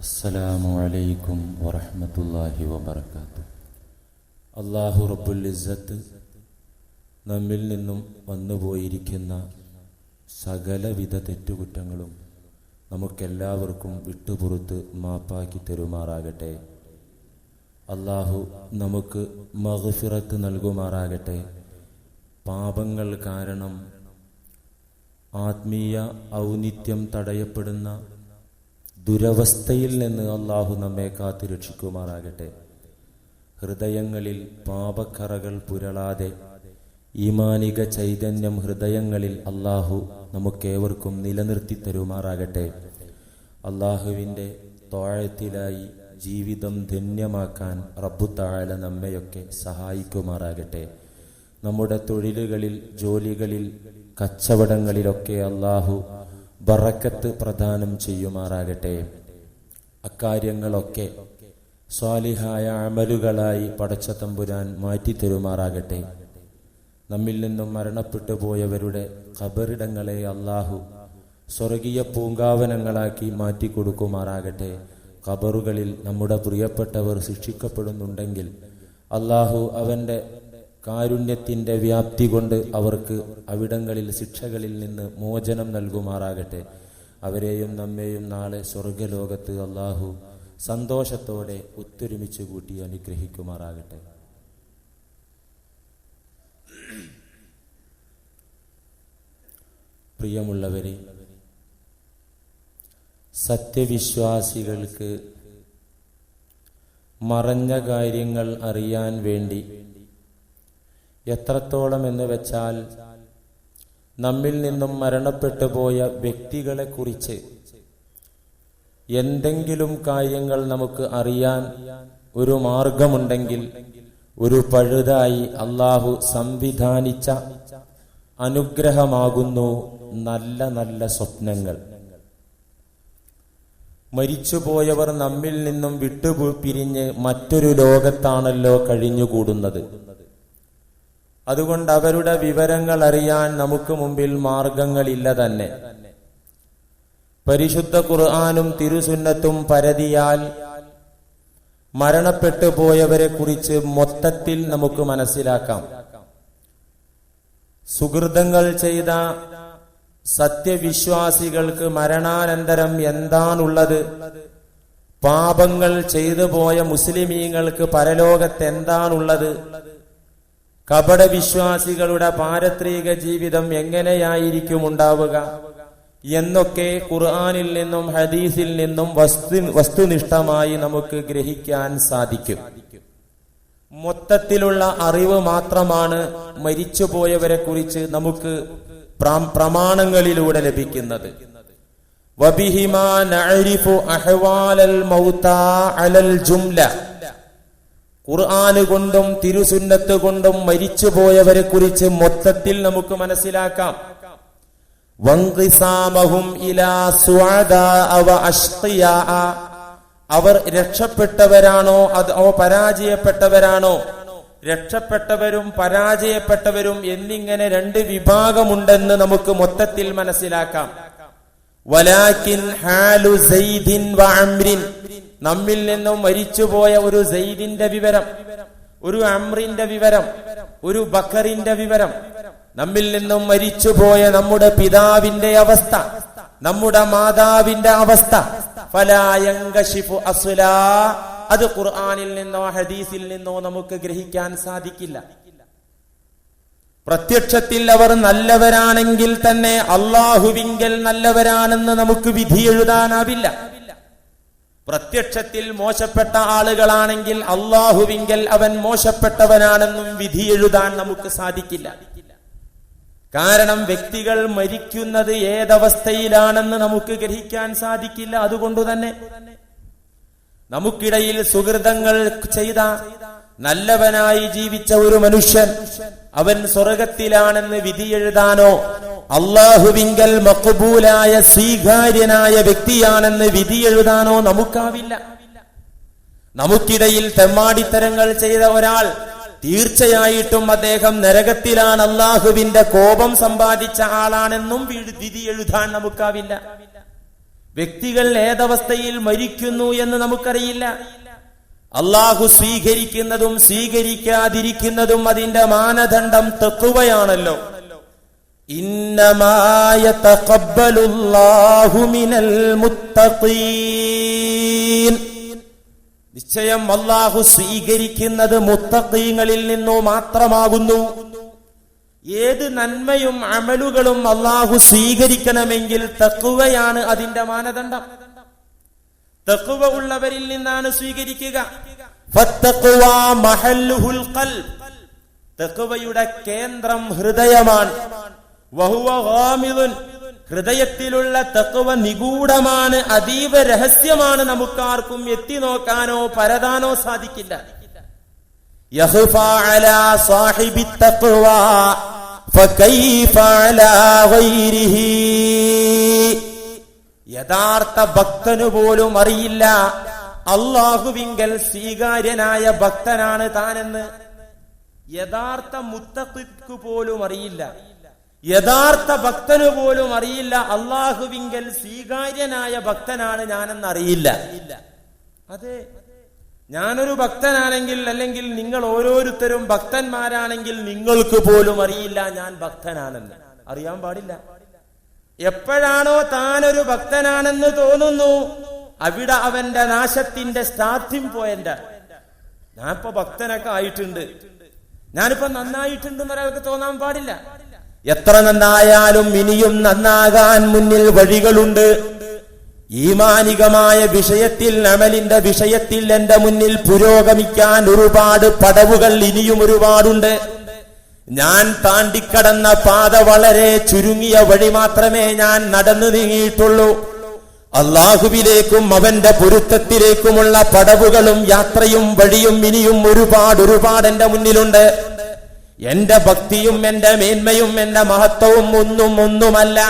അസ്സലാമു അലൈക്കും വറഹ്മത്തുള്ളാഹി വബർക്കാത്തു അല്ലാഹു റബ്ബുൽ ഇസ്സത്ത് നമ്മിൽ നിന്നും വന്നുപോയിരിക്കുന്ന സകലവിധ തെറ്റുകുറ്റങ്ങളും നമുക്കെല്ലാവർക്കും വിട്ടുപുറത്ത് മാപ്പാക്കി തരുമാറാകട്ടെ. അള്ളാഹു നമുക്ക് മഹഫിറത്ത് നൽകുമാറാകട്ടെ. പാപങ്ങൾ കാരണം ആത്മീയ ഔന്നിത്യം തടയപ്പെടുന്ന ദുരവസ്ഥയിൽ നിന്ന് അള്ളാഹു നമ്മെ കാത്തു രക്ഷിക്കുമാറാകട്ടെ. ഹൃദയങ്ങളിൽ പാപക്കറകൾ പുരളാതെ ഈമാനിക ചൈതന്യം ഹൃദയങ്ങളിൽ അള്ളാഹു നമുക്കേവർക്കും നിലനിർത്തി തരുമാറാകട്ടെ. അള്ളാഹുവിന്റെ തോഴത്തിലായി ജീവിതം ധന്യമാക്കാൻ റബ്ബു താഴെ നമ്മയൊക്കെ സഹായിക്കുമാറാകട്ടെ. നമ്മുടെ തൊഴിലുകളിൽ ജോലികളിൽ കച്ചവടങ്ങളിലൊക്കെ അള്ളാഹു ബറക്കത്ത് പ്രദാനം ചെയ്യുമാറാകട്ടെ. അക്കാര്യങ്ങളൊക്കെ സ്വാലിഹായ അമലുകളായി പടച്ച തമ്പുരാൻ മാറ്റി തരുമാറാകട്ടെ നമ്മിൽ നിന്നും മരണപ്പെട്ടു പോയവരുടെ ഖബറിടങ്ങളെ അള്ളാഹു സ്വർഗീയ പൂങ്കാവനങ്ങളാക്കി മാറ്റി കൊടുക്കുമാറാകട്ടെ ഖബറുകളിൽ നമ്മുടെ പ്രിയപ്പെട്ടവർ ശിക്ഷിക്കപ്പെടുന്നുണ്ടെങ്കിൽ അള്ളാഹു അവന്റെ കാരുണ്യത്തിന്റെ വ്യാപ്തി കൊണ്ട് അവർക്ക് അവിടങ്ങളിൽ ശിക്ഷകളിൽ നിന്ന് മോചനം നൽകുമാറാകട്ടെ. അവരെയും നമ്മെയും നാളെ സ്വർഗലോകത്ത് അള്ളാഹു സന്തോഷത്തോടെ ഒത്തൊരുമിച്ച് കൂട്ടി അനുഗ്രഹിക്കുമാറാകട്ടെ. പ്രിയമുള്ളവരെ സത്യവിശ്വാസികൾക്ക് മറഞ്ഞ കാര്യങ്ങൾ അറിയാൻ വേണ്ടി എത്രത്തോളം എന്ന് വെച്ചാൽ നമ്മിൽ നിന്നും മരണപ്പെട്ടു പോയ വ്യക്തികളെ കുറിച്ച് എന്തെങ്കിലും കാര്യങ്ങൾ നമുക്ക് അറിയാൻ ഒരു മാർഗമുണ്ടെങ്കിൽ ഒരു പഴുതായി അള്ളാഹു സംവിധാനിച്ച അനുഗ്രഹമാകുന്നു നല്ല നല്ല സ്വപ്നങ്ങൾ. മരിച്ചുപോയവർ നമ്മിൽ നിന്നും വിട്ടുപിരിഞ്ഞ് മറ്റൊരു ലോകത്താണല്ലോ കഴിഞ്ഞുകൂടുന്നത്. അതുകൊണ്ട് അവരുടെ വിവരങ്ങൾ അറിയാൻ നമുക്ക് മുമ്പിൽ മാർഗങ്ങളില്ല തന്നെ. പരിശുദ്ധ ഖുർആാനും തിരുസുന്നത്തും പരതിയാൽ മരണപ്പെട്ടു പോയവരെ കുറിച്ച് മൊത്തത്തിൽ നമുക്ക് മനസ്സിലാക്കാം. സുഹൃതങ്ങൾ ചെയ്ത സത്യവിശ്വാസികൾക്ക് മരണാനന്തരം എന്താണുള്ളത്? പാപങ്ങൾ ചെയ്തു പോയ മുസ്ലിമീങ്ങൾക്ക് പരലോകത്ത് എന്താണുള്ളത്? കപട വിശ്വാസികളുടെ പാരത്രിക ജീവിതം എങ്ങനെയായിരിക്കും ഉണ്ടാവുക? എന്നൊക്കെ ഖുർആാനിൽ നിന്നും ഹദീസിൽ നിന്നും വസ്തു വസ്തുനിഷ്ഠമായി നമുക്ക് ഗ്രഹിക്കാൻ സാധിക്കും. മൊത്തത്തിലുള്ള അറിവ് മാത്രമാണ് മരിച്ചുപോയവരെ കുറിച്ച് നമുക്ക് പ്രമാണങ്ങളിലൂടെ ലഭിക്കുന്നത്. ഖുർആന് കൊണ്ടും തിരുസുന്നത്ത് കൊണ്ടും മരിച്ചുപോയവരെ കുറിച്ച് മൊത്തത്തിൽ നമുക്ക് മനസ്സിലാക്കാം. അവർ രക്ഷപ്പെട്ടവരാണോ? അതോ പരാജയപ്പെട്ടവരാണോ? രക്ഷപ്പെട്ടവരും പരാജയപ്പെട്ടവരും എന്നിങ്ങനെ രണ്ട് വിഭാഗമുണ്ടെന്ന് നമുക്ക് മൊത്തത്തിൽ മനസ്സിലാക്കാം. ഹാലു നമ്മിൽ നിന്നും മരിച്ചുപോയ ഒരു സെയ്ദിന്റെ വിവരം ഒരു അമ്രിന്റെ വിവരം ഒരു ബക്കറിന്റെ വിവരം നമ്മിൽ നിന്നും മരിച്ചുപോയ നമ്മുടെ പിതാവിന്റെ അവസ്ഥ നമ്മുടെ മാതാവിന്റെ അവസ്ഥ. ഫലായങ്കശിഫു അസുല അത് ഖുർആാനിൽ നിന്നോ ഹദീസിൽ നിന്നോ നമുക്ക് ഗ്രഹിക്കാൻ സാധിക്കില്ല. പ്രത്യക്ഷത്തിൽ അവർ നല്ലവരാണെങ്കിൽ തന്നെ അള്ളാഹുവിങ്കൽ നല്ലവരാണെന്ന് നമുക്ക് വിധി എഴുതാനാവില്ല. പ്രത്യക്ഷത്തിൽ മോശപ്പെട്ട ആളുകളാണെങ്കിൽ അള്ളാഹുവിങ്കൽ അവൻ മോശപ്പെട്ടവനാണെന്നും വിധി എഴുതാൻ നമുക്ക് സാധിക്കില്ല. കാരണം വ്യക്തികൾ മരിക്കുന്നത് ഏതവസ്ഥയിലാണെന്ന് നമുക്ക് ഗ്രഹിക്കാൻ സാധിക്കില്ല. അതുകൊണ്ട് തന്നെ നമുക്കിടയിൽ സുഹൃതങ്ങൾ ചെയ്ത നല്ലവനായി ജീവിച്ച ഒരു മനുഷ്യൻ അവൻ സ്വർഗത്തിലാണെന്ന് വിധി എഴുതാനോ അള്ളാഹുവിങ്കൽ മക്കബൂലായ സ്വീകാര്യനായ വ്യക്തിയാണെന്ന് വിധി എഴുതാനോ നമുക്കാവില്ല. നമുക്കിടയിൽ തെമ്മാടിത്തരങ്ങൾ ചെയ്ത ഒരാൾ തീർച്ചയായിട്ടും അദ്ദേഹം നരകത്തിലാണ് അള്ളാഹുവിന്റെ കോപം സമ്പാദിച്ച ആളാണെന്നും വിധി എഴുതാൻ നമുക്കാവില്ല. വ്യക്തികൾ ഏതവസ്ഥയിൽ മരിക്കുന്നു എന്ന് നമുക്കറിയില്ല. അള്ളാഹു സ്വീകരിക്കുന്നതും സ്വീകരിക്കാതിരിക്കുന്നതും അതിന്റെ മാനദണ്ഡം തെക്കുവയാണല്ലോ. നിശ്ചയം അള്ളാഹു സ്വീകരിക്കുന്നത് മുത്തഖീങ്ങളിൽ നിന്നു മാത്രമാകുന്നു ഏത് നന്മയും അമലുകളും അള്ളാഹു സ്വീകരിക്കണമെങ്കിൽ തക്കുവയാണ് അതിന്റെ മാനദണ്ഡം തക്കുവ ഉള്ളവരിൽ നിന്നാണ് സ്വീകരിക്കുക. തഖ്വയുടെ കേന്ദ്രം ഹൃദയമാണ്. ഹൃദയത്തിലുള്ള തത്വ നിഗൂഢമാണ് അതീവ രഹസ്യമാണ് നമുക്കാർക്കും എത്തി നോക്കാനോ പരതാനോ സാധിക്കില്ല. യഥാർത്ഥ ഭക്തനു പോലും അറിയില്ല. അള്ളാഹുവിങ്കൽ സ്വീകാര്യനായ ഭക്തനാണ് താനെന്ന്. യഥാർത്ഥ മുത്തക്കിക്ക് പോലും അറിയില്ല. യഥാർത്ഥ ഭക്തനു പോലും അറിയില്ല. അള്ളാഹുവിങ്കൽ സ്വീകാര്യനായ ഭക്തനാണ് ഞാനെന്ന് അറിയില്ല അതെ. ഞാനൊരു ഭക്തനാണെങ്കിൽ അല്ലെങ്കിൽ നിങ്ങൾ ഓരോരുത്തരും ഭക്തന്മാരാണെങ്കിൽ നിങ്ങൾക്ക് പോലും അറിയില്ല ഞാൻ ഭക്തനാണെന്ന്. അറിയാൻ പാടില്ല. എപ്പോഴാണോ താനൊരു ഭക്തനാണെന്ന് തോന്നുന്നു അവിടെ അവന്റെ നാശത്തിന്റെ സ്റ്റാർട്ടിംഗ് പോയിന്റ് ഞാനിപ്പോ ഭക്തനൊക്കെ ആയിട്ടുണ്ട്. ഞാനിപ്പോ നന്നായിട്ടുണ്ടെന്ന് ഒരാൾക്ക് തോന്നാൻ പാടില്ല. എത്ര നന്നായാലും ഇനിയും നന്നാകാൻ മുന്നിൽ വഴികളുണ്ട്. ഈമാനികമായ വിഷയത്തിൽ അമലിന്റെ വിഷയത്തിൽ എന്റെ മുന്നിൽ പുരോഗമിക്കാൻ ഒരുപാട് പടവുകൾ ഇനിയും ഒരുപാടുണ്ട്. ഞാൻ താണ്ടിക്കടന്ന പാത വളരെ ചുരുങ്ങിയ വഴി മാത്രമേ ഞാൻ നടന്നു നീങ്ങിയിട്ടുള്ളൂ. അള്ളാഹുവിലേക്കും അവന്റെ പൊരുത്തത്തിലേക്കുമുള്ള പടവുകളും യാത്രയും വഴിയും ഇനിയും ഒരുപാട് ഒരുപാട് എന്റെ മുന്നിലുണ്ട്. എന്റെ ഭക്തിയും എന്റെ മേന്മയും എന്റെ മഹത്വവും ഒന്നും ഒന്നുമല്ല.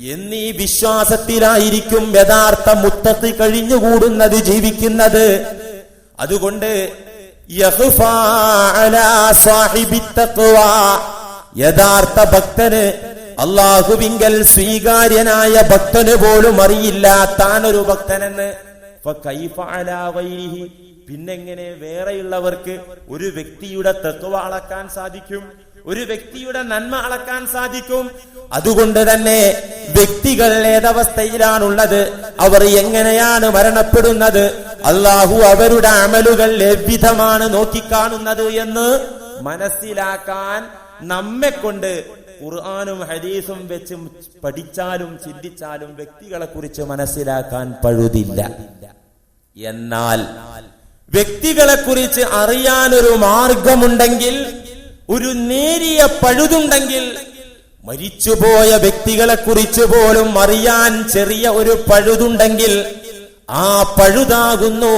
എന്നീ വിശ്വാസത്തിലായിരിക്കും യഥാർത്ഥ മുത്തത്തി കഴിഞ്ഞുകൂടുന്നത് ജീവിക്കുന്നത്. അതുകൊണ്ട് യഥാർത്ഥ ഭക്തന് അള്ളാഹുവിങ്കൽ സ്വീകാര്യനായ ഭക്തന് പോലും അറിയില്ല താനൊരു ഭക്തനെന്ന്. ഫകൈഫ അലാ. പിന്നെങ്ങനെ വേറെയുള്ളവർക്ക് ഒരു വ്യക്തിയുടെ തത്വ അളക്കാൻ സാധിക്കും ഒരു വ്യക്തിയുടെ നന്മ അളക്കാൻ സാധിക്കും. അതുകൊണ്ട് തന്നെ വ്യക്തികൾ ഏതവസ്ഥയിലാണുള്ളത് അവർ എങ്ങനെയാണ് മരണപ്പെടുന്നത് അള്ളാഹു അവരുടെ അമലുകൾ എவ்விധമാണ് നോക്കിക്കാണുന്നത് എന്ന് മനസ്സിലാക്കാൻ നമ്മെ കൊണ്ട് ഖുർആാനും ഹരീസും വെച്ച് പഠിച്ചാലും ചിന്തിച്ചാലും വ്യക്തികളെ കുറിച്ച് മനസ്സിലാക്കാൻ പഴുതില്ല. എന്നാൽ വ്യക്തികളെ കുറിച്ച് അറിയാനൊരു മാർഗമുണ്ടെങ്കിൽ ഒരു നേരിയ പഴുതുണ്ടെങ്കിൽ മരിച്ചുപോയ വ്യക്തികളെ കുറിച്ച് പോലും അറിയാൻ ചെറിയ ഒരു പഴുതുണ്ടെങ്കിൽ ആ പഴുതാകുന്നു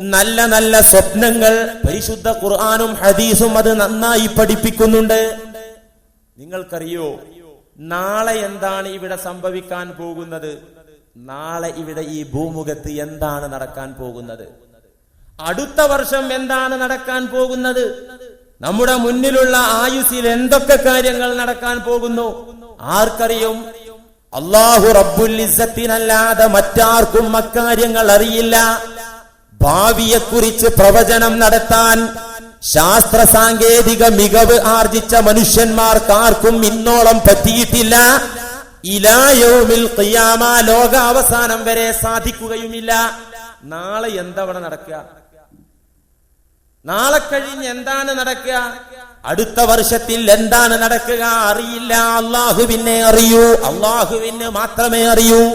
നല്ല നല്ല സ്വപ്നങ്ങൾ. പരിശുദ്ധ ഖുർആാനും ഹദീസും അത് നന്നായി പഠിപ്പിക്കുന്നുണ്ട്. നിങ്ങൾക്കറിയോ നാളെ എന്താണ് ഇവിടെ സംഭവിക്കാൻ പോകുന്നത്? നാളെ ഇവിടെ ഈ ഭൂമുഖത്ത് എന്താണ് നടക്കാൻ പോകുന്നത്? അടുത്ത വർഷം എന്താണ് നടക്കാൻ പോകുന്നത്? നമ്മുടെ മുന്നിലുള്ള ആയുസിൽ എന്തൊക്കെ കാര്യങ്ങൾ നടക്കാൻ പോകുന്നു? ആർക്കറിയും? അള്ളാഹു റബ്ബുൽ ഇസ്സത്തിനല്ലാതെ മറ്റാർക്കും അക്കാര്യങ്ങൾ അറിയില്ല. ഭാവിയെക്കുറിച്ച് പ്രവചനം നടത്താൻ ശാസ്ത്ര സാങ്കേതിക മികവ് ആർജിച്ച മനുഷ്യന്മാർക്കാർക്കും ഇന്നോളം പറ്റിയിട്ടില്ല. ഇലായോമിൽ ലോക അവസാനം വരെ സാധിക്കുകയുമില്ല. നാളെ എന്തവിടെ നടക്കുക? നാളെ കഴിഞ്ഞ് എന്താണ് നടക്കുക? അടുത്ത വർഷത്തിൽ എന്താണ് നടക്കുക? അറിയില്ല. അള്ളാഹുവിനെ അറിയൂ. അള്ളാഹുവിന് മാത്രമേ അറിയൂ.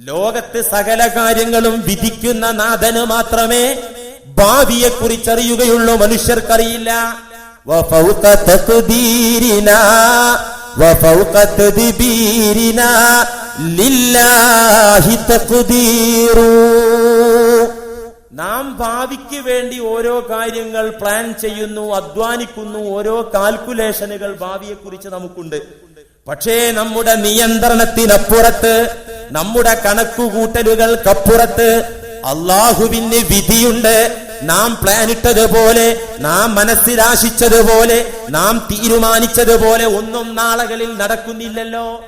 ലോകത്ത് സകല കാര്യങ്ങളും വിധിക്കുന്ന നാഥന് മാത്രമേ ഭാവിയെ കുറിച്ചറിയുകയുള്ളൂ. മനുഷ്യർക്കറിയില്ല. ലില്ലാഹി തഖ്ദീറു നാം ഭാവിക്ക് വേണ്ടി ഓരോ കാര്യങ്ങൾ പ്ലാൻ ചെയ്യുന്നു അധ്വാനിക്കുന്നു ഓരോ കാൽക്കുലേഷനുകൾ ഭാവിയെ കുറിച്ച് നമുക്കുണ്ട്. പക്ഷേ നമ്മുടെ നിയന്ത്രണത്തിനപ്പുറത്ത് നമ്മുടെ കണക്കുകൂട്ടലുകൾക്കപ്പുറത്ത് അള്ളാഹുവിന് വിധിയുണ്ട്. നാം പ്ലാൻ ഇട്ടതുപോലെ നാം മനസ്സിലാശിച്ചതുപോലെ നാം തീരുമാനിച്ചതുപോലെ ഒന്നും നാളകളിൽ നടക്കുന്നില്ലല്ലോ.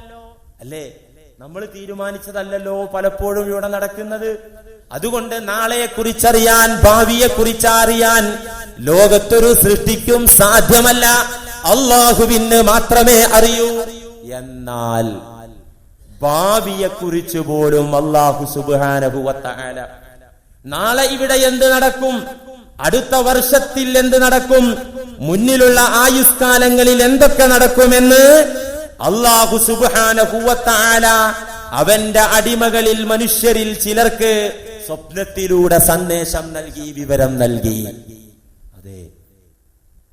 അല്ലേ? നമ്മൾ തീരുമാനിച്ചതല്ലല്ലോ പലപ്പോഴും ഇവിടെ നടക്കുന്നത്. അതുകൊണ്ട് നാളെയെ കുറിച്ചറിയാൻ ഭാവിയെ കുറിച്ചറിയാൻ ലോകത്തൊരു സൃഷ്ടിക്കും സാധ്യമല്ല. അള്ളാഹുവിന് മാത്രമേ അറിയൂ. എന്നാൽ ഭാവിയെ കുറിച്ച് പോലും അള്ളാഹു സുബാനഹുവത്താല നാളെ ഇവിടെ എന്ത് നടക്കും? അടുത്ത വർഷത്തിൽ എന്ത് നടക്കും? മുന്നിലുള്ള ആയുഷ്കാലങ്ങളിൽ എന്തൊക്കെ നടക്കുമെന്ന് അള്ളാഹു സുബാനഹുവത്താല അവന്റെ അടിമകളിൽ മനുഷ്യരിൽ ചിലർക്ക് സ്വപ്നത്തിലൂടെ സന്ദേശം നൽകി വിവരം നൽകി. അതെ.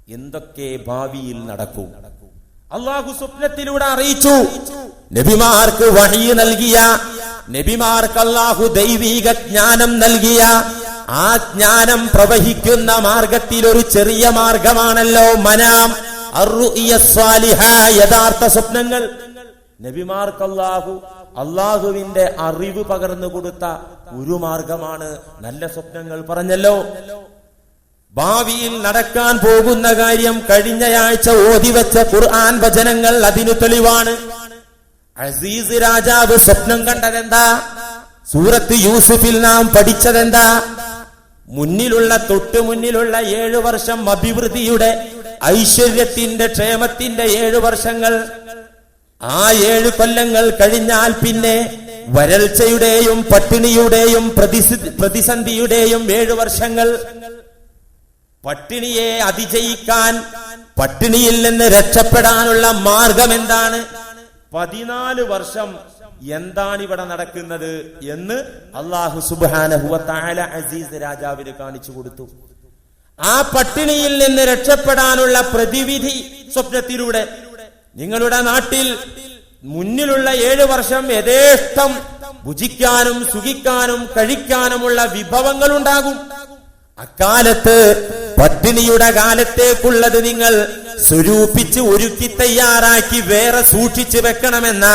എന്തൊക്കെ ഭാവിയിൽ നടക്കും? അള്ളാഹു സ്വപ്നത്തിലൂടെ അറിയിച്ചു. നബിമാർക്ക് വഴി നൽകിയ നബിമാർക്ക് അള്ളാഹു ദൈവീക ജ്ഞാനം നൽകിയ ആ ജ്ഞാനം പ്രവഹിക്കുന്ന മാർഗത്തിൽ ഒരു ചെറിയ മാർഗമാണല്ലോ മനാം യഥാർത്ഥ സ്വപ്നങ്ങൾ. നബിമാർക്ക് അള്ളാഹു അള്ളാഹുവിന്റെ അറിവ് പകർന്നു കൊടുത്ത ഒരു മാർഗമാണ്. നല്ല സ്വപ്നങ്ങൾ പറഞ്ഞല്ലോ. ഭാവിയിൽ നടക്കാൻ പോകുന്ന കാര്യം കഴിഞ്ഞയാഴ്ച ഓതിവെച്ച ഖുർആൻ വചനങ്ങൾ അതിനു തെളിവാണ്. അസീസ് രാജാവ് സ്വപ്നം കണ്ടതെന്താ? സൂറത്ത് യൂസുഫിൽ നാം പഠിച്ചതെന്താ? മുന്നിലുള്ള തൊട്ടു മുന്നിലുള്ള ഏഴു വർഷം അഭിവൃദ്ധിയുടെ ഐശ്വര്യത്തിന്റെ ക്ഷേമത്തിന്റെ ഏഴു വർഷങ്ങൾ. ആ ഏഴു കൊല്ലങ്ങൾ കഴിഞ്ഞാൽ പിന്നെ വരൾച്ചയുടെയും പട്ടിണിയുടെയും പ്രതിസന്ധി പ്രതിസന്ധിയുടെയും ഏഴു വർഷങ്ങൾ പട്ടിണിയെ അതിജയിക്കാൻ പട്ടിണിയിൽ നിന്ന് രക്ഷപ്പെടാനുള്ള മാർഗം എന്താണ് പതിനാല് വർഷം എന്താണ് ഇവിടെ നടക്കുന്നത് എന്ന് അള്ളാഹു സുബാന അസീസ് രാജാവിന് കാണിച്ചു കൊടുത്തു. ആ പട്ടിണിയിൽ നിന്ന് രക്ഷപ്പെടാനുള്ള പ്രതിവിധി സ്വപ്നത്തിലൂടെ നിങ്ങളുടെ നാട്ടിൽ മുന്നിലുള്ള ഏഴു വർഷം യഥേഷ്ടം ഭുജിക്കാനും സുഖിക്കാനും കഴിക്കാനുമുള്ള വിഭവങ്ങൾ ഉണ്ടാകും അക്കാലത്ത് പട്ടിണിയുടെ കാലത്തേക്കുള്ളത് നിങ്ങൾ സ്വരൂപിച്ച് ഒരുക്കി തയ്യാറാക്കി വേറെ സൂക്ഷിച്ചു വെക്കണമെന്ന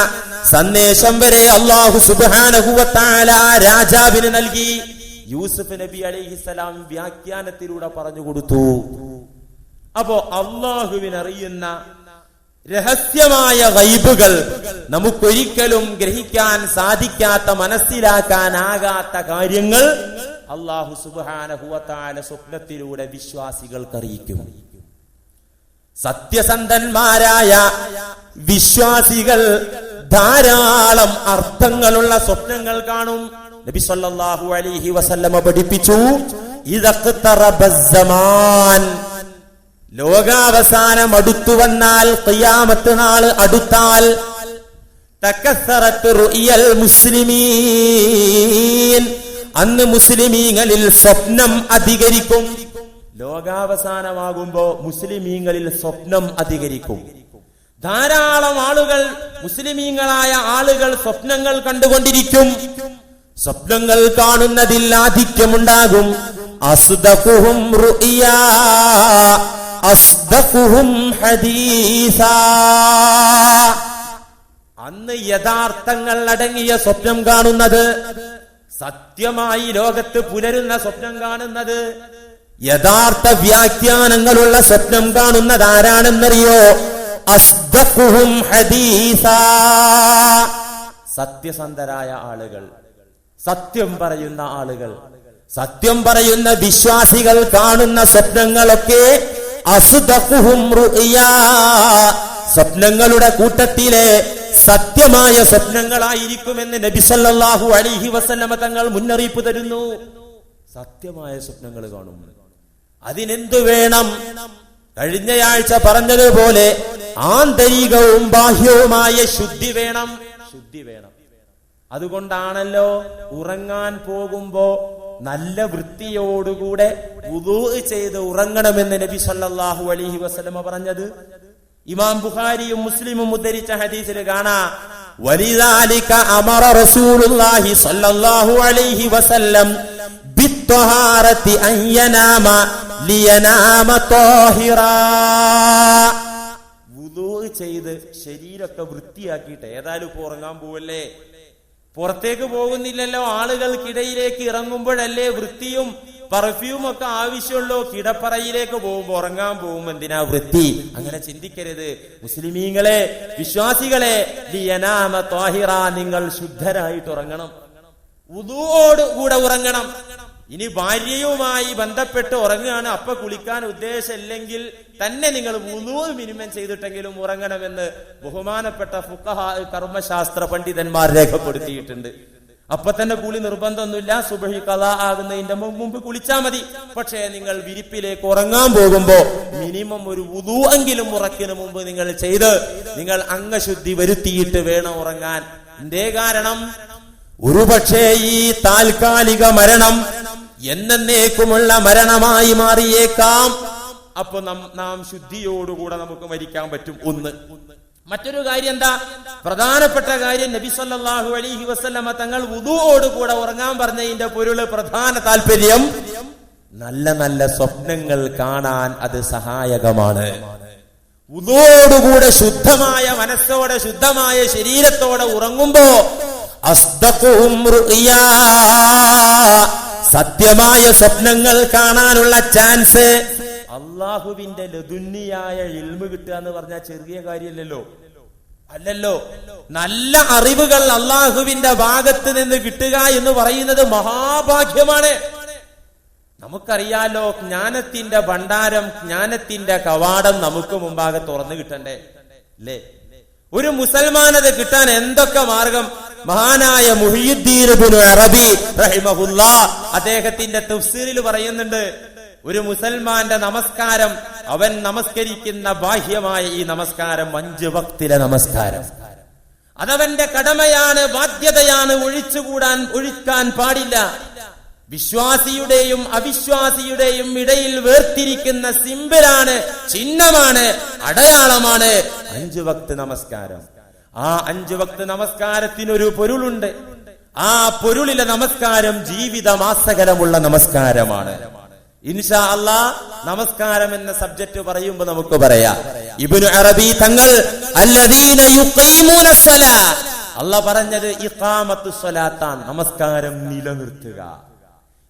സന്ദേശം വരെ അള്ളാഹു സുബാനഹുവത്താല രാജാവിന് നൽകി. യൂസുഫ് നബി അലൈഹിസലാം വ്യാഖ്യാനത്തിലൂടെ പറഞ്ഞു കൊടുത്തു. അപ്പോ അള്ളാഹുവിനറിയുന്ന രഹസ്യമായ വൈബുകൾ നമുക്കൊരിക്കലും ഗ്രഹിക്കാൻ സാധിക്കാത്ത മനസ്സിലാക്കാനാകാത്ത കാര്യങ്ങൾ അള്ളാഹു സുബാനഹുവത്താല സ്വപ്നത്തിലൂടെ വിശ്വാസികൾക്ക് അറിയിക്കും സത്യസന്ധന്മാരായ വിശ്വാസികൾ ധാരാളം അർത്ഥങ്ങളുള്ള സ്വപ്നങ്ങൾ കാണും. നബി സല്ലല്ലാഹു അലൈഹി വസല്ലമ പഠിപ്പിച്ചു ഇതഖ്തറബസ്സമാൻ ലോകാവസാനം അടുത്തു വന്നാൽ കയ്യാമത്ത് നാൾ അടുത്താൽ മുസ്ലിമീൻ. അന്ന് മുസ്ലിമീങ്ങളിൽ സ്വപ്നം അധികരിക്കും. ലോകാവസാനമാകുമ്പോ മുസ്ലിമീങ്ങളിൽ സ്വപ്നം അധികരിക്കും. ധാരാളം ആളുകൾ മുസ്ലിമീങ്ങളായ ആളുകൾ സ്വപ്നങ്ങൾ കണ്ടുകൊണ്ടിരിക്കും. സ്വപ്നങ്ങൾ കാണുന്നതിൽ ആധിക്യമുണ്ടാകും. അസുദകുഹും അസ്ദഖുഹും ഹദീസ. അന്ന് യഥാർത്ഥങ്ങൾ അടങ്ങിയ സ്വപ്നം കാണുന്നത് സത്യമായി ലോകത്ത് പുലരുന്ന സ്വപ്നം കാണുന്നത് യഥാർത്ഥ വ്യാഖ്യാനങ്ങളുള്ള സ്വപ്നം കാണുന്നത് ആരാണെന്നറിയോ അസ്ദഖുഹും ഹദീസ. സത്യസന്ധരായ ആളുകൾ സത്യം പറയുന്ന ആളുകൾ സത്യം പറയുന്ന വിശ്വാസികൾ കാണുന്ന സ്വപ്നങ്ങളൊക്കെ സ്വപ്നങ്ങളുടെ കൂട്ടത്തിലെ സത്യമായ സ്വപ്നങ്ങളായിരിക്കുമെന്ന് നബിസല്ലാഹു അലിഹി വസല്ലമ തങ്ങൾ മുന്നറിയിപ്പ് തരുന്നു. സത്യമായ സ്വപ്നങ്ങൾ കാണും. അതിനെന്തു വേണം? കഴിഞ്ഞയാഴ്ച പറഞ്ഞതുപോലെ ആന്തരികവും ബാഹ്യവുമായ ശുദ്ധി വേണം. ശുദ്ധി വേണം. അതുകൊണ്ടാണല്ലോ ഉറങ്ങാൻ പോകുമ്പോ നല്ല വൃത്തിയോടുകൂടെ വുദൂ ചെയ്ത് ഉറങ്ങണമെന്ന് നബി സല്ലല്ലാഹു അലൈഹി വസല്ലമ പറഞ്ഞത് ഇമാം ബുഖാരിയും മുസ്ലിമും ഉദ്ധരിച്ച ഹദീസിൽ കാണാ ولذلك أمر رسول الله صلى الله عليه وسلم بالطهارة أن ينام لينام طاهرا വുദൂ ചെയ്ത് ശരീരമൊക്കെ വൃത്തിയാക്കിയിട്ട് ഏതായാലും ഇപ്പൊ ഉറങ്ങാൻ പോവല്ലേ പുറത്തേക്ക് പോകുന്നില്ലല്ലോ. ആളുകൾക്കിടയിലേക്ക് ഇറങ്ങുമ്പോഴല്ലേ വൃത്തിയും പെർഫ്യൂം ഒക്കെ ആവശ്യമുള്ളൂ. കിടപ്പറയിലേക്ക് പോകുമ്പോ ഉറങ്ങാൻ പോകും എന്തിനാ വൃത്തി? അങ്ങനെ ചിന്തിക്കരുത്. മുസ്ലിമീങ്ങളെ വിശ്വാസികളെ നിങ്ങൾ ശുദ്ധരായിട്ട് ഉറങ്ങണം. ഉദുവോട് കൂടെ ഉറങ്ങണം. ഇനി ഭാര്യയുമായി ബന്ധപ്പെട്ട് ഉറങ്ങുകയാണ്. അപ്പൊ കുളിക്കാൻ ഉദ്ദേശമില്ലെങ്കിൽ തന്നെ നിങ്ങൾ മുന്നൂറ് മിനിമം ചെയ്തിട്ടെങ്കിലും ഉറങ്ങണമെന്ന് ബഹുമാനപ്പെട്ട ഫുക്കഹ കർമ്മശാസ്ത്ര പണ്ഡിതന്മാർ രേഖപ്പെടുത്തിയിട്ടുണ്ട്. അപ്പൊ തന്നെ കുളി നിർബന്ധമൊന്നുമില്ല. സുബഹി കഥ ആകുന്നതിന്റെ മുമ്പ് കുളിച്ചാൽ മതി. പക്ഷേ നിങ്ങൾ വിരിപ്പിലേക്ക് ഉറങ്ങാൻ പോകുമ്പോ മിനിമം ഒരു ഉദൂ എങ്കിലും ഉറക്കിന് മുമ്പ് നിങ്ങൾ ചെയ്ത് നിങ്ങൾ അംഗശുദ്ധി വരുത്തിയിട്ട് വേണം ഉറങ്ങാൻ. എന്തേ കാരണം? ഒരുപക്ഷേ ഈ താൽക്കാലിക മരണം എന്നേക്കുമുള്ള മരണമായി മാറിയേക്കാം. അപ്പൊ നം- ശുദ്ധിയോടുകൂടെ നമുക്ക് മരിക്കാൻ പറ്റും ഒന്ന്. മറ്റൊരു കാര്യം എന്താ പ്രധാനപ്പെട്ട കാര്യം നബി സല്ലല്ലാഹു അലൈഹി വസല്ലമ തങ്ങൾ കൂടെ ഉറങ്ങാൻ പറഞ്ഞതിന്റെ പൊരുൾ പ്രധാന താല്പര്യം നല്ല നല്ല സ്വപ്നങ്ങൾ കാണാൻ അത് സഹായകമാണ്. ഉദോടുകൂടെ ശുദ്ധമായ മനസ്സോടെ ശുദ്ധമായ ശരീരത്തോടെ ഉറങ്ങുമ്പോ. സത്യമായ സ്വപ്നങ്ങൾ കാണാനുള്ള ചാൻസ്. അള്ളാഹുവിന്റെ ലതുന്നിയായ ഇൽമ് കിട്ടുക എന്ന് പറഞ്ഞ ചെറിയ കാര്യമല്ലല്ലോ. അല്ലല്ലോ. നല്ല അറിവുകൾ അള്ളാഹുവിന്റെ ഭാഗത്ത് നിന്ന് കിട്ടുക എന്ന് പറയുന്നത് മഹാഭാഗ്യമാണ്. നമുക്കറിയാലോ ജ്ഞാനത്തിന്റെ ഭണ്ഡാരം ജ്ഞാനത്തിന്റെ കവാടം നമുക്ക് മുമ്പാകെ തുറന്നു കിട്ടണ്ടേ? അല്ലേ? ഒരു മുസൽമാനത് കിട്ടാൻ എന്തൊക്കെ മാർഗം? മഹാനായ മുഹിയുദ്ദീൻ അറബി റഹിമഹുല്ല അദ്ദേഹത്തിന്റെ തഫ്സീറിൽ പറയുന്നുണ്ട് ഒരു മുസൽമാന്റെ നമസ്കാരം അവൻ നമസ്കരിക്കുന്ന ബാഹ്യമായ ഈ നമസ്കാരം അഞ്ച് ഭക്തിലെ നമസ്കാരം. അതവന്റെ കടമയാണ് ബാധ്യതയാണ് ഒഴിച്ചുകൂടാൻ ഒഴിക്കാൻ പാടില്ല. വിശ്വാസിയുടെയും അവിശ്വാസിയുടെയും ഇടയിൽ വേർതിരിക്കുന്ന സിമ്പിളാണ് ചിഹ്നമാണ് അടയാളമാണ് അഞ്ചു വക്ത് നമസ്കാരം. ആ അഞ്ചു വക്ത് നമസ്കാരത്തിനൊരു പൊരുളുണ്ട്. ആ പൊരുളിലെ നമസ്കാരം ജീവിതമാസകലമുള്ള നമസ്കാരമാണ്. ഇൻഷാ അല്ലാ നമസ്കാരം എന്ന സബ്ജക്ട് പറയുമ്പോ നമുക്ക് പറയാം. ഇബ്നു അറബി തങ്ങൾ അല്ല പറഞ്ഞത് ഇഖാമത്തു സ്വലാത്താൻ നമസ്കാരം നിലനിർത്തുക.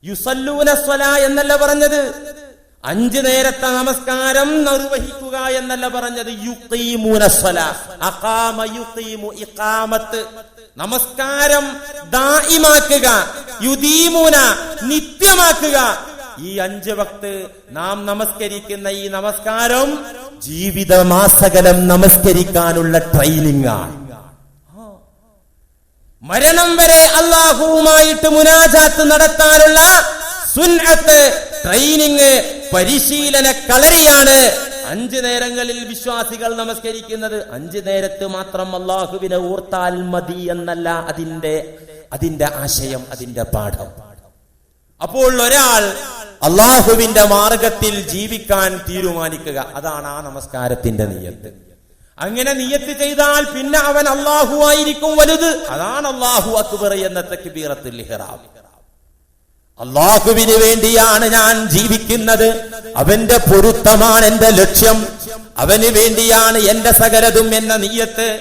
യുസല്ലൂന സ്വല എന്നല്ല പറഞ്ഞത്. അഞ്ചു നേരത്തെ നമസ്കാരം നിർവഹിക്കുക എന്നല്ല പറഞ്ഞത്. ഇഖാമത്ത്. നമസ്കാരം ദായിമാക്കുക യുദീമൂന നിത്യമാക്കുക. ഈ അഞ്ച് വക്ത് നാം നമസ്കരിക്കുന്ന ഈ നമസ്കാരം ജീവിതമാസകലം നമസ്കരിക്കാനുള്ള ട്രെയിനിങ് ആണ് മരണം വരെ അള്ളാഹുവുമായിട്ട് മുനാജാത്ത് നടത്താനുള്ള സുന്നത്ത് ട്രെയിനിങ് പരിശീലന കളരിയാണ് അഞ്ചു നേരങ്ങളിൽ വിശ്വാസികൾ നമസ്കരിക്കുന്നത്. അഞ്ചു നേരത്ത് മാത്രം അള്ളാഹുവിനെ ഓർത്താൽ മതി എന്നല്ല അതിന്റെ അതിന്റെ ആശയം അതിന്റെ പാഠം. അപ്പോൾ ഒരാൾ അള്ളാഹുവിന്റെ മാർഗത്തിൽ ജീവിക്കാൻ തീരുമാനിക്കുക. അതാണ് ആ നമസ്കാരത്തിന്റെ നിയത്ത്. അങ്ങനെ നിയത്ത് ചെയ്താൽ പിന്നെ അവൻ അള്ളാഹു ആയിരിക്കും വലുത്. അതാണ് അള്ളാഹു അക്ബർ എന്ന തക്ബീറത്തുൽ ഇഹ്റാം. അള്ളാഹുവിന് വേണ്ടിയാണ് ഞാൻ ജീവിക്കുന്നത്. അവന്റെ പൊരുത്തമാണ് എന്റെ ലക്ഷ്യം. അവന് വേണ്ടിയാണ് എന്റെ സകലതും എന്ന നീയത്ത്.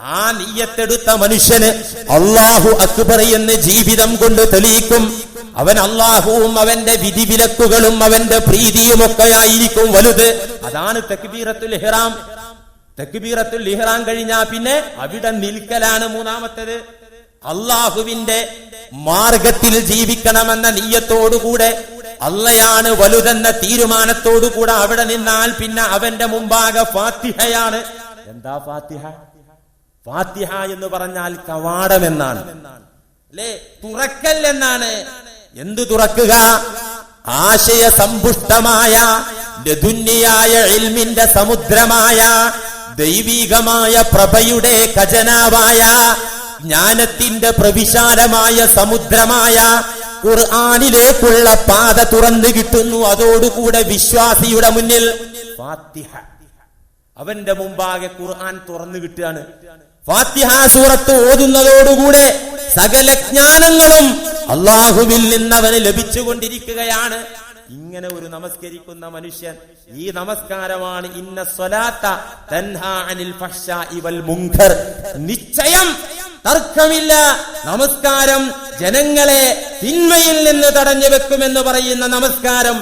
ആ നീയത്തെടുത്ത മനുഷ്യന് അള്ളാഹു അക്ബർ എന്ന് ജീവിതം കൊണ്ട് തെളിയിക്കും. അവൻ അള്ളാഹുവും അവന്റെ വിധിവിലക്കുകളും അവന്റെ പ്രീതിയുമൊക്കെ ആയിരിക്കും വലുത്. അതാണ് തക്ബീറത്തുൽ ഇഹ്റാം. തക്ബീറത്തുൽ ഇഹ്റാം കഴിഞ്ഞാ പിന്നെ അവിടെ നിൽക്കലാണ് മൂന്നാമത്തേത്. അള്ളാഹുവിന്റെ മാർഗത്തിൽ ജീവിക്കണമെന്ന നീയത്തോടുകൂടെ അള്ളയാണ് വലുതെന്ന തീരുമാനത്തോടുകൂടെ അവിടെ നിന്നാൽ പിന്നെ അവന്റെ മുമ്പാകെ ഫാത്തിഹയാണ്. എന്താ ഫാത്തിഹ? ഫാത്തിഹ എന്ന് പറഞ്ഞാൽ കവാടം എന്നാണ് അല്ലേ? തുറക്കൽ എന്നാണ്. എന്തു തുറക്കുക? ആശയ സമ്പുഷ്ടമായ ഇൽമിന്റെ സമുദ്രമായ ദൈവികമായ പ്രഭയുടെ ഖജനാവായ ജ്ഞാനത്തിന്റെ പ്രവിശാലമായ സമുദ്രമായ ഖുർആാനിലേക്കുള്ള പാത തുറന്നു കിട്ടുന്നു. അതോടുകൂടെ വിശ്വാസിയുടെ മുന്നിൽ ഫാത്തിഹ. അവന്റെ മുമ്പാകെ ഖുർആൻ തുറന്നു കിട്ടുകയാണ്. ഫാത്തിഹ സൂറത്ത് ഓതുന്നതോടുകൂടെ സകല ജ്ഞാനങ്ങളും അള്ളാഹുവിൽ നിന്ന് അവന് ലഭിച്ചുകൊണ്ടിരിക്കുകയാണ്. ഇങ്ങനെ ഒരു നമസ്കരിക്കുന്ന മനുഷ്യൻ ഈ നമസ്കാരമാണ് ഇന്ന സ്വലാത്ത അനിൽ ഇവൽ വൽ മുങ്കർ നിശ്ചയം തർക്കമില്ല. നമസ്കാരം ജനങ്ങളെ തിന്മയിൽ നിന്ന് തടഞ്ഞു വെക്കുമെന്ന് പറയുന്ന നമസ്കാരം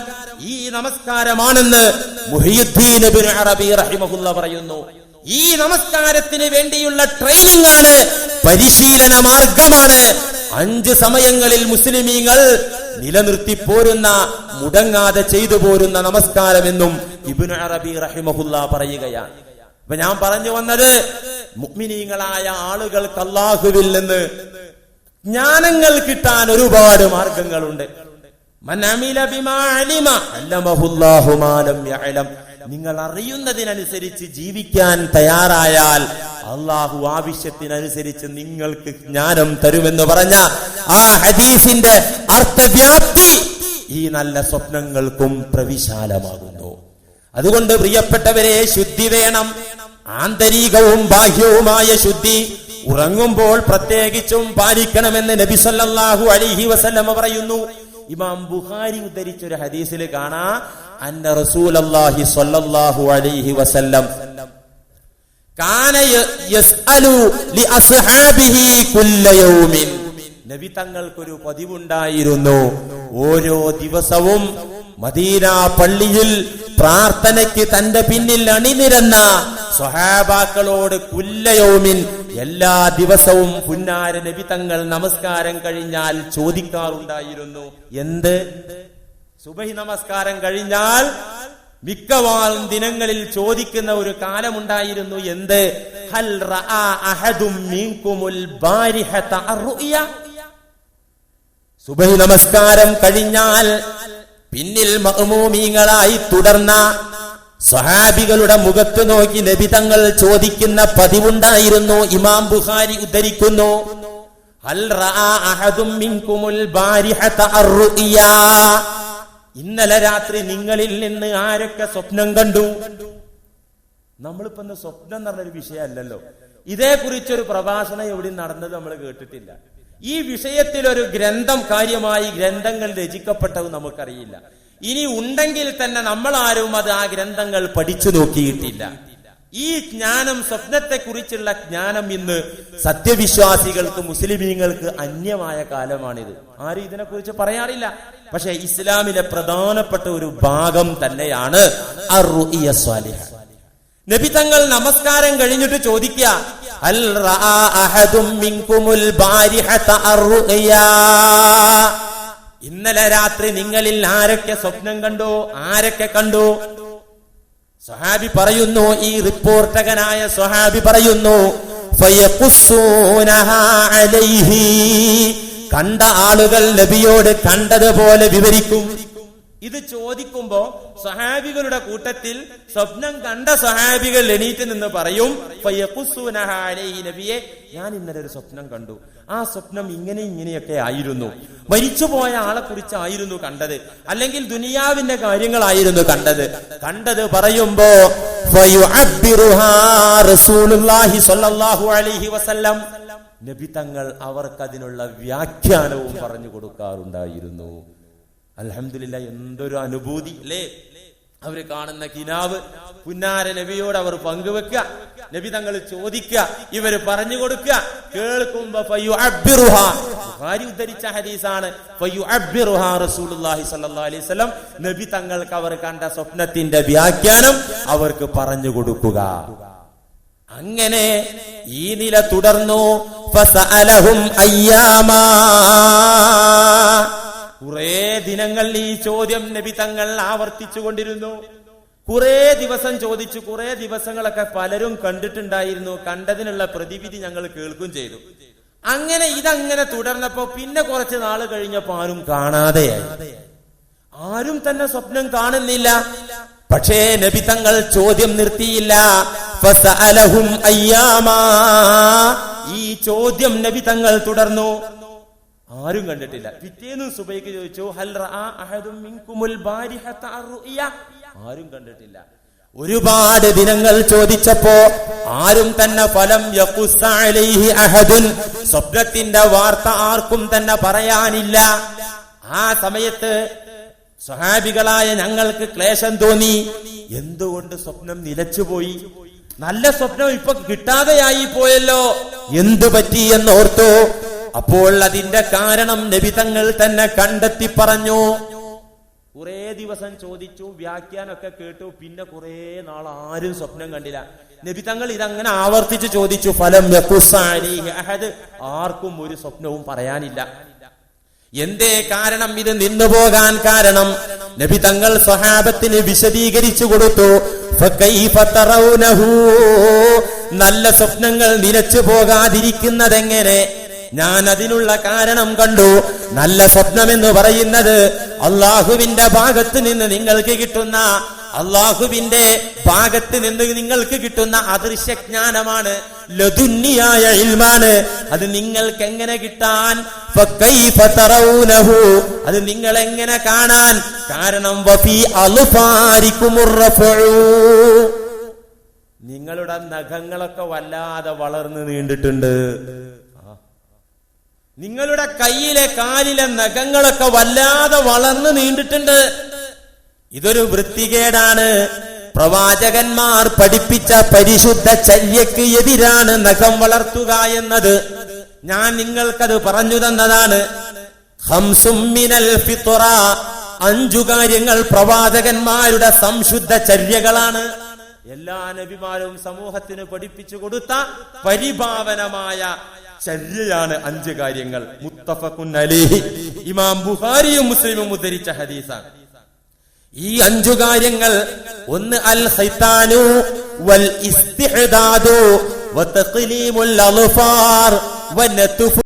ഈ നമസ്കാരമാണെന്ന് മുഹിയുദ്ദീൻ അറബി റഹിമഹുല്ല പറയുന്നു. ഈ നമസ്കാരത്തിന് വേണ്ടിയുള്ള ട്രെയിനിങ് ആണ് പരിശീലന മാർഗമാണ് അഞ്ച് സമയങ്ങളിൽ മുസ്ലിമീങ്ങൾ നിലനിർത്തി പോരുന്ന മുടങ്ങാതെ ചെയ്തു പോരുന്ന നമസ്കാരം നമസ്കാരമെന്നും ഇബ്നു അറബി റഹിമഹുല്ല പറയുകയാണ് ഇപ്പൊ ഞാൻ പറഞ്ഞു വന്നത് മുഗ്മിനീങ്ങളായ ആളുകൾക്ക് അള്ളാഹുവിൽ നിന്ന് ജ്ഞാനങ്ങൾ കിട്ടാൻ ഒരുപാട് മാർഗങ്ങളുണ്ട് അലിമ. നിങ്ങൾ അറിയുന്നതിനനുസരിച്ച് ജീവിക്കാൻ തയ്യാറായാൽ അള്ളാഹു ആവശ്യത്തിനനുസരിച്ച് നിങ്ങൾക്ക് ജ്ഞാനം തരുമെന്ന് പറഞ്ഞ ആ ഹദീസിന്റെ അർത്ഥവ്യാപ്തി ഈ നല്ല സ്വപ്നങ്ങൾക്കും പ്രവിശാലമാകുന്നു. അതുകൊണ്ട് പ്രിയപ്പെട്ടവരെ ശുദ്ധി വേണം. ആന്തരികവും ബാഹ്യവുമായ ശുദ്ധി ഉറങ്ങുമ്പോൾ പ്രത്യേകിച്ചും പാലിക്കണമെന്ന് നബി സല്ലല്ലാഹു അലൈഹി വസല്ലമ പറയുന്നു. ഇമാം ബുഹാരി ഉദ്ധരിച്ചൊരു ഹദീസിൽ കാണാ. അന്ന റസൂലല്ലാഹി സ്വല്ലല്ലാഹു അലൈഹി വസല്ലം കാന യസ്അലു ലി അസ്ഹാബിഹി കുല്ല യൗമിൻ. നബി തങ്ങൾക്കൊരു പതിവുണ്ടായിരുന്നു. ഓരോ ദിവസവും മദീന പള്ളിയിൽ പ്രാർത്ഥനയ്ക്ക് തന്റെ പിന്നിൽ അണിനിരന്ന സ്വഹാബാക്കളോട് കുല്ലയോമിൻ എല്ലാ ദിവസവും പുന്നാര നബി തങ്ങൾ നമസ്കാരം കഴിഞ്ഞാൽ ചോദിക്കാറുണ്ടായിരുന്നു. എന്ത്? സുബഹി നമസ്കാരം കഴിഞ്ഞാൽ മിക്കവാറും ദിനങ്ങളിൽ ചോദിക്കുന്ന ഒരു കാലമുണ്ടായിരുന്നു എന്ത്? ഹൽ സുബഹി നമസ്കാരം കഴിഞ്ഞാൽ പിന്നിൽ മഹമൂമീങ്ങളായി തുടർന്ന സ്വഹാബികളുടെ മുഖത്ത് നോക്കി നബി തങ്ങൾ ചോദിക്കുന്ന പതിവുണ്ടായിരുന്നു. ഇമാം ബുഖാരി ഉദ്ധരിക്കുന്നു. ഹൽ ഇന്നലെ രാത്രി നിങ്ങളിൽ നിന്ന് ആരൊക്കെ സ്വപ്നം കണ്ടു? നമ്മളിപ്പോ സ്വപ്നം എന്ന് പറഞ്ഞൊരു വിഷയമല്ലല്ലോ. ഇതേക്കുറിച്ചൊരു പ്രഭാഷണം എവിടെ നടന്നത് നമ്മൾ കേട്ടിട്ടില്ല. ഈ വിഷയത്തിൽ ഒരു ഗ്രന്ഥം കാര്യമായി ഗ്രന്ഥങ്ങൾ രചിക്കപ്പെട്ടത് നമുക്കറിയില്ല. ഇനി ഉണ്ടെങ്കിൽ തന്നെ നമ്മൾ ആരും അത് ആ ഗ്രന്ഥങ്ങൾ പഠിച്ചു നോക്കിയിട്ടില്ല. ഈ ജ്ഞാനം സ്വപ്നത്തെക്കുറിച്ചുള്ള ജ്ഞാനം ഇന്ന് സത്യവിശ്വാസികൾക്ക് മുസ്ലിമീങ്ങൾക്ക് അന്യമായ കാലമാണിത്. ആരും ഇതിനെക്കുറിച്ച് പറയാറില്ല. പക്ഷെ ഇസ്ലാമിലെ പ്രധാനപ്പെട്ട ഒരു ഭാഗം തന്നെയാണ് നബി തങ്ങൾ നമസ്കാരം കഴിഞ്ഞിട്ട് ചോദിക്കുക അൽ ഇന്നലെ രാത്രി നിങ്ങളിൽ ആരൊക്കെ സ്വപ്നം കണ്ടു? ആരൊക്കെ കണ്ടു? സ്വഹാബി പറയുന്നു ഈ റിപ്പോർട്ടകനായ സ്വഹാബി പറയുന്നു കണ്ട ആളുകൾ നബിയോട് കണ്ടതുപോലെ വിവരിക്കും. ഇത് ചോദിക്കുമ്പോ സഹാബികളുടെ കൂട്ടത്തിൽ സ്വപ്നം കണ്ട സഹാബികൾ എണീറ്റ് നിന്ന് പറയും നബിയെ. ഞാൻ ഇന്നലെ ഒരു സ്വപ്നം കണ്ടു. ആ സ്വപ്നം ഇങ്ങനെ ഇങ്ങനെയൊക്കെ ആയിരുന്നു. മരിച്ചുപോയ ആളെ കുറിച്ചായിരുന്നു കണ്ടത്. അല്ലെങ്കിൽ ദുനിയാവിന്റെ കാര്യങ്ങളായിരുന്നു കണ്ടത്. കണ്ടത് പറയുമ്പോ നബി തങ്ങൾ അവർക്കതിനുള്ള വ്യാഖ്യാനവും പറഞ്ഞു കൊടുക്കാറുണ്ടായിരുന്നു. അലഹമില്ല എന്തൊരു അനുഭൂതി അല്ലേ? അവർ കാണുന്ന കിനാവ് പുന്നാര നബിയോട് അവർ പങ്കുവെക്കുക. നബി തങ്ങൾ ചോദിക്കുക ഇവർ പറഞ്ഞു കൊടുക്കുക. കേൾക്കുമ്പോ ഉദ്ധരിച്ച നബി തങ്ങൾക്ക് അവർ കണ്ട സ്വപ്നത്തിന്റെ വ്യാഖ്യാനം അവർക്ക് പറഞ്ഞു കൊടുക്കുക. അങ്ങനെ ഈ നില തുടർന്നു. കുറെ ദിനങ്ങൾ ഈ ചോദ്യം നബി തങ്ങൾ ആവർത്തിച്ചു കൊണ്ടിരുന്നു. കുറെ ദിവസം ചോദിച്ചു കുറെ ദിവസങ്ങളൊക്കെ പലരും കണ്ടിട്ടുണ്ടായിരുന്നു കണ്ടതിനുള്ള പ്രതിവിധി ഞങ്ങൾ കേൾക്കുകയും ചെയ്തു. അങ്ങനെ ഇതങ്ങനെ തുടർന്നപ്പോ പിന്നെ കുറച്ച് നാൾ കഴിഞ്ഞപ്പോ ആരും കാണാതെയായി. ആരും തന്നെ സ്വപ്നം കാണുന്നില്ല. പക്ഷേ നബി തങ്ങൾ ചോദ്യം നിർത്തിയില്ല. ഈ ചോദ്യം നബി തങ്ങൾ തുടർന്നു. ആരും കണ്ടിട്ടില്ല. പിറ്റേന്ന് സുബൈക്ക് ചോദിച്ചു ഹൽ ആരും കണ്ടിട്ടില്ല. ഒരുപാട് ദിനങ്ങൾ ചോദിച്ചപ്പോ ആരും തന്നെ ഫലം അഹദുൻ സ്വപ്നത്തിന്റെ വാർത്ത ആർക്കും തന്നെ പറയാനില്ല. ആ സമയത്ത് സ്വഹാബികളായ ഞങ്ങൾക്ക് ക്ലേശം തോന്നി. എന്തുകൊണ്ട് സ്വപ്നം നിലച്ചുപോയി? നല്ല സ്വപ്നം ഇപ്പൊ കിട്ടാതെയായി പോയല്ലോ. എന്തു പറ്റി എന്നോർത്തു. അപ്പോൾ അതിന്റെ കാരണം നബി തങ്ങൾ തന്നെ കണ്ടെത്തി പറഞ്ഞു. കുറെ ദിവസം ചോദിച്ചു വ്യാഖ്യാനൊക്കെ കേട്ടു. പിന്നെ കുറെ നാൾ ആരും സ്വപ്നം കണ്ടില്ല. നബി തങ്ങൾ ഇതങ്ങനെ ആവർത്തിച്ച് ചോദിച്ചു ഫലം ആർക്കും ഒരു സ്വപ്നവും പറയാനില്ല. എന്തേ കാരണം ഇത് നിന്നുപോകാൻ കാരണം? നബി തങ്ങൾ സ്വഹാബത്തിന് വിശദീകരിച്ചു കൊടുത്തു നല്ല സ്വപ്നങ്ങൾ നിലച്ചു പോകാതിരിക്കുന്നതെങ്ങനെ? ഞാൻ അതിനുള്ള കാരണം കണ്ടു. നല്ല സ്വപ്നം എന്ന് പറയുന്നത് അള്ളാഹുവിന്റെ ഭാഗത്ത് നിന്ന് നിങ്ങൾക്ക് കിട്ടുന്ന അള്ളാഹുവിന്റെ ഭാഗത്ത് നിന്ന് നിങ്ങൾക്ക് കിട്ടുന്ന അദൃശ്യജ്ഞാനമാണ് ലതുന്നിയായ ഇൽമാണ്. അത് നിങ്ങൾക്ക് എങ്ങനെ കിട്ടാൻ അത് നിങ്ങൾ എങ്ങനെ കാണാൻ? കാരണം നിങ്ങളുടെ നഖങ്ങളൊക്കെ വല്ലാതെ വളർന്നു നീണ്ടിട്ടുണ്ട്. നിങ്ങളുടെ കയ്യിലെ കാലിലെ നഖങ്ങളൊക്കെ വല്ലാതെ വളർന്നു നീണ്ടിട്ടുണ്ട്. ഇതൊരു വൃത്തികേടാണ്. പ്രവാചകന്മാർ പഠിപ്പിച്ച പരിശുദ്ധ ചര്യക്ക് എതിരാണ് നഖം വളർത്തുക എന്നത്. ഞാൻ നിങ്ങൾക്കത് പറഞ്ഞു തന്നതാണ്. അഞ്ചു കാര്യങ്ങൾ പ്രവാചകന്മാരുടെ സംശുദ്ധ ചര്യകളാണ്. എല്ലാ നബിമാരും സമൂഹത്തിന് പഠിപ്പിച്ചു കൊടുത്ത പരിഭാവനമായ ചര്യയാണ് അഞ്ച് കാര്യങ്ങൾ. മുത്തഫഖുൻ അലൈഹി. ഇമാം ബുഹാരിയും മുസ്ലിമും ഉദ്ധരിച്ച ഹദീസാണ്. ഈ അഞ്ചു കാര്യങ്ങൾ ഒന്ന് അൽ ഹൈത്താനു വൽ ഇസ്തിഹദാദു വതഖ്ലീമുൽ അൽഫാർ വനതുഫ്